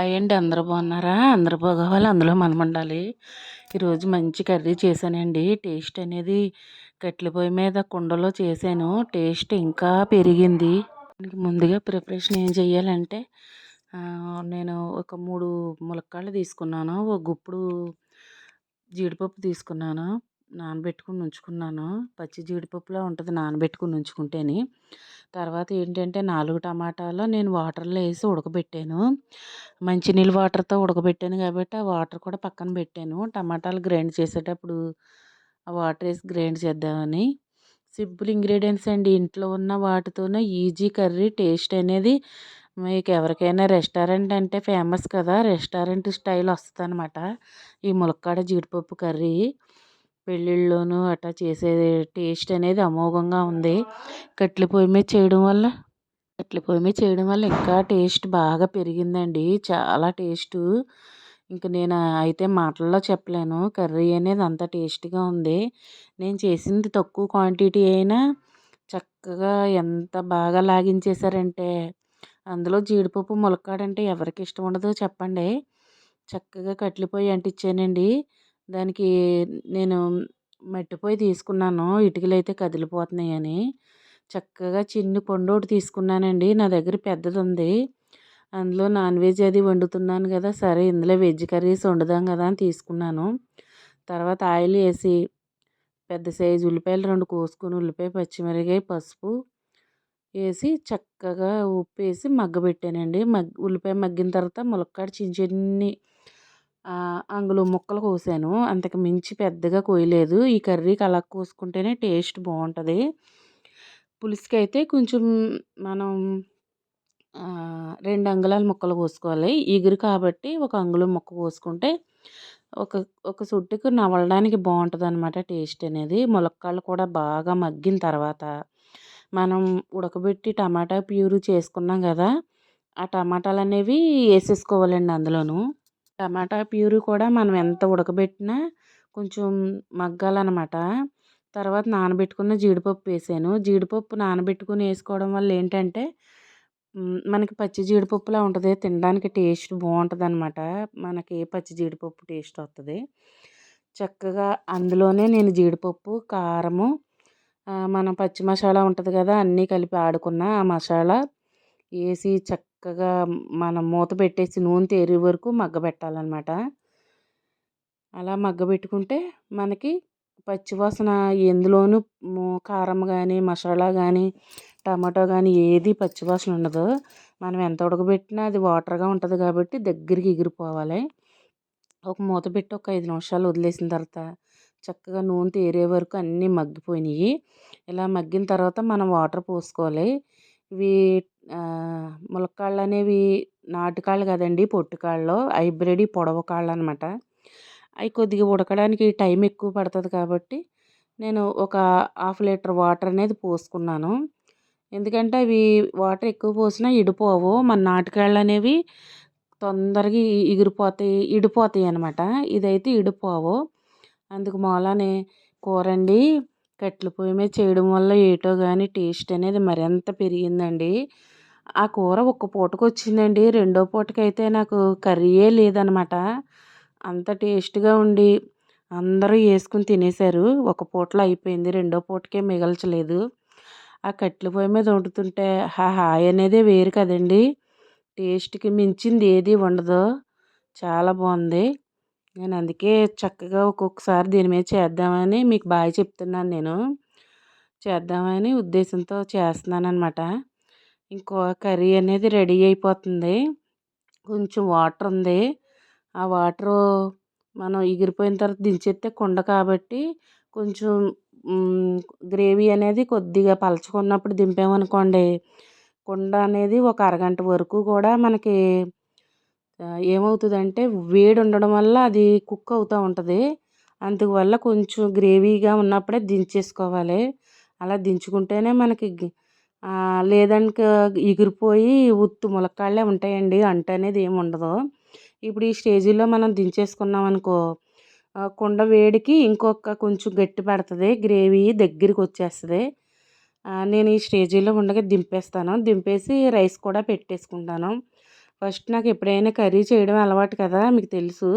అయ్యండి అందరూ బాగున్నారా? అందరూ బాగోవాలి అందులో మనం ఉండాలి. ఈరోజు మంచి కర్రీ చేశానండి. టేస్ట్ అనేది కట్టెల పొయ్యి మీద కుండలో చేశాను. టేస్ట్ ఇంకా పెరిగింది. ముందుగా ప్రిపరేషన్ ఏం చేయాలంటే నేను ఒక మూడు ములక్కాడలు తీసుకున్నాను. ఒక గుప్పుడు జీడిపప్పు తీసుకున్నాను. నానబెట్టుకుని ఉంచుకున్నాను పచ్చి జీడిపప్పులా ఉంటుంది నానబెట్టుకుని ఉంచుకుంటేని తర్వాత ఏంటంటే నాలుగు టమాటాలు నేను వాటర్లో వేసి ఉడకబెట్టాను. మంచినీళ్ళు వాటర్తో ఉడకబెట్టాను కాబట్టి ఆ వాటర్ కూడా పక్కన పెట్టాను. టమాటాలు గ్రైండ్ చేసేటప్పుడు ఆ వాటర్ వేసి గ్రైండ్ చేద్దామని. సింపుల్ ఇంగ్రీడియంట్స్ అండి. ఇంట్లో ఉన్న వాటితోనే ఈజీ కర్రీ. టేస్ట్ అనేది మీకు ఎవరికైనా రెస్టారెంట్ అంటే ఫేమస్ కదా. రెస్టారెంట్ స్టైల్ వస్తుంది అనమాట ఈ ములక్కాడ జీడిపప్పు కర్రీ. పెళ్ళిళ్ళలోనూ అట్లా చేసే టేస్ట్ అనేది అమోఘంగా ఉంది. కట్టెల పొయ్యి మీద చేయడం వల్ల కట్టెల పొయ్యి మీద చేయడం వల్ల ఇంకా టేస్ట్ బాగా పెరిగిందండి. చాలా టేస్టు. ఇంక నేను అయితే మాటల్లో చెప్పలేను. కర్రీ అనేది అంత టేస్ట్గా ఉంది. నేను చేసింది తక్కువ క్వాంటిటీ అయినా చక్కగా ఎంత బాగా లాగించేశారంటే అందులో జీడిపప్పు ములక్కాడంటే ఎవరికి ఇష్టం ఉండదో చెప్పండి. చక్కగా కట్టెల పొయ్యి అంటించానండి. దానికి నేను మట్టిపోయి తీసుకున్నాను. ఇటుకలు అయితే కదిలిపోతున్నాయని. చక్కగా చిన్ని కొండ ఒకటి తీసుకున్నానండి. నా దగ్గర పెద్దది ఉంది అందులో నాన్ వెజ్ అది వండుతున్నాను కదా సరే ఇందులో వెజ్ కర్రీస్ వండుదాం కదా అని తీసుకున్నాను. తర్వాత ఆయిల్ వేసి పెద్ద సైజు ఉల్లిపాయలు రెండు కోసుకొని ఉల్లిపాయ పచ్చిమిరకాయ పసుపు వేసి చక్కగా ఉప్పు వేసి మగ్గబెట్టానండి. మగ్ ఉల్లిపాయ మగ్గిన తర్వాత ములక్కాడ చిన్న చిన్ని అంగుళం ముక్కలు కోసాను. అంతకు మించి పెద్దగా కోయలేదు. ఈ కర్రీకి అలా కోసుకుంటేనే టేస్ట్ బాగుంటుంది. పులుసుకి అయితే కొంచెం మనం రెండు అంగుళాల ముక్కలు కోసుకోవాలి. ఇగురు కాబట్టి ఒక అంగుళం ముక్క కోసుకుంటే ఒక ఒక సుట్టుకు నవలడానికి బాగుంటుంది అనమాట టేస్ట్ అనేది. ములక్కాళ్ళు కూడా బాగా మగ్గిన తర్వాత మనం ఉడకబెట్టి టమాటా ప్యూరీ చేసుకున్నాం కదా ఆ టమాటాలు అనేవి వేసేసుకోవాలండి అందులోను. టమాటా ప్యూరీ కూడా మనం ఎంత ఉడకబెట్టినా కొంచెం మగ్గాలన్నమాట. తర్వాత నానబెట్టుకున్న జీడిపప్పు వేసాను. జీడిపప్పు నానబెట్టుకుని వేసుకోవడం వల్ల ఏంటంటే మనకి పచ్చి జీడిపప్పులా ఉంటుంది. తినడానికి టేస్ట్ బాగుంటుంది అనమాట మనకి పచ్చి జీడిపప్పు టేస్ట్ వస్తుంది చక్కగా అందులోనే నేను జీడిపప్పు కారము మనం పచ్చి మసాలా ఉంటుంది కదా అన్నీ కలిపి ఆడుకున్న ఆ మసాలా వేసి చక్క చక్కగా మనం మూత పెట్టేసి నూనె తేరే వరకు మగ్గబెట్టాలన్నమాట అలా మగ్గబెట్టుకుంటే మనకి పచ్చివాసన ఎందులోనూ కారం కానీ మసాలా కానీ టమాటో కానీ ఏది పచ్చివాసన ఉండదు. మనం ఎంత ఉడకబెట్టినా అది వాటర్గా ఉంటుంది కాబట్టి దగ్గరికి ఎగిరిపోవాలి. ఒక మూత పెట్టి ఒక ఐదు నిమిషాలు వదిలేసిన తర్వాత చక్కగా నూనె తేరే వరకు అన్నీ మగ్గిపోయినాయి. ఇలా మగ్గిన తర్వాత మనం వాటర్ పోసుకోవాలి. ఇవి ములక్కాళ్ళు అనేవి నాటుకాళ్ళు కదండి పొట్టుకాళ్ళు హైబ్రిడ్ పొడవ కాళ్ళు అనమాట అవి కొద్దిగా ఉడకడానికి టైం ఎక్కువ పడుతుంది కాబట్టి నేను ఒక హాఫ్ లీటర్ వాటర్ అనేది పోసుకున్నాను. ఎందుకంటే అవి వాటర్ ఎక్కువ పోసినా ఇడిపోవు. మన నాటుకాళ్ళు అనేవి తొందరగా ఎగిరిపోతాయి ఇడిపోతాయి అనమాట. ఇదైతే ఇడిపోవు. అందుకు మూలానే కూర అండి కట్టెల పొయ్యి మీద చేయడం వల్ల ఏటో కానీ టేస్ట్ అనేది మరింత పెరిగిందండి. ఆ కూర ఒక్క పూటకు వచ్చిందండి రెండో పూటకైతే నాకు కర్రీయే లేదనమాట. అంత టేస్ట్గా ఉండి అందరూ వేసుకుని తినేశారు. ఒక పూటలో అయిపోయింది. రెండో పూటకే మిగల్చలేదు. ఆ కట్టెల పొయ్యి మీద వండుతుంటే ఆ హాయ్ అనేదే వేరు కదండి. టేస్ట్కి మించింది ఏది ఉండదు చాలా బాగుంది నేను అందుకే చక్కగా ఒక్కొక్కసారి దీని మీద చేద్దామని మీకు బాగా చెప్తున్నాను నేను. చేద్దామని ఉద్దేశంతో చేస్తున్నాను అనమాట ఇంకో కర్రీ అనేది రెడీ అయిపోతుంది. కొంచెం వాటర్ ఉంది. ఆ వాటరు మనం ఎగిరిపోయిన తర్వాత దించేస్తే కుండ కాబట్టి కొంచెం గ్రేవీ అనేది కొద్దిగా పలుచుకున్నప్పుడు దింపామనుకోండి. కుండ అనేది ఒక అరగంట వరకు కూడా మనకి ఏమవుతుందంటే వేడి ఉండడం వల్ల అది కుక్ అవుతూ ఉంటుంది. అందువల్ల కొంచెం గ్రేవీగా ఉన్నప్పుడే దించేసుకోవాలి. అలా దించుకుంటేనే మనకి లేదనుకో ఎగిరిపోయి ఉత్తు ములక్కాడలే ఉంటాయండి అంట అనేది ఏమి ఉండదు. ఇప్పుడు ఈ స్టేజీలో మనం దించేసుకున్నాం అనుకో కుండ వేడికి ఇంకొక కొంచెం గట్టి పడుతుంది గ్రేవీ దగ్గరికి వచ్చేస్తుంది. నేను ఈ స్టేజీలో ఉండగా దింపేస్తాను. దింపేసి రైస్ కూడా పెట్టేసుకుంటాను. ఫస్ట్ నాకు ఎప్పుడైనా కర్రీ చేయడం అలవాటు కదా మీకు తెలుసు.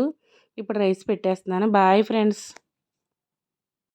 ఇప్పుడు రైస్ పెట్టేస్తున్నాను. Bye friends.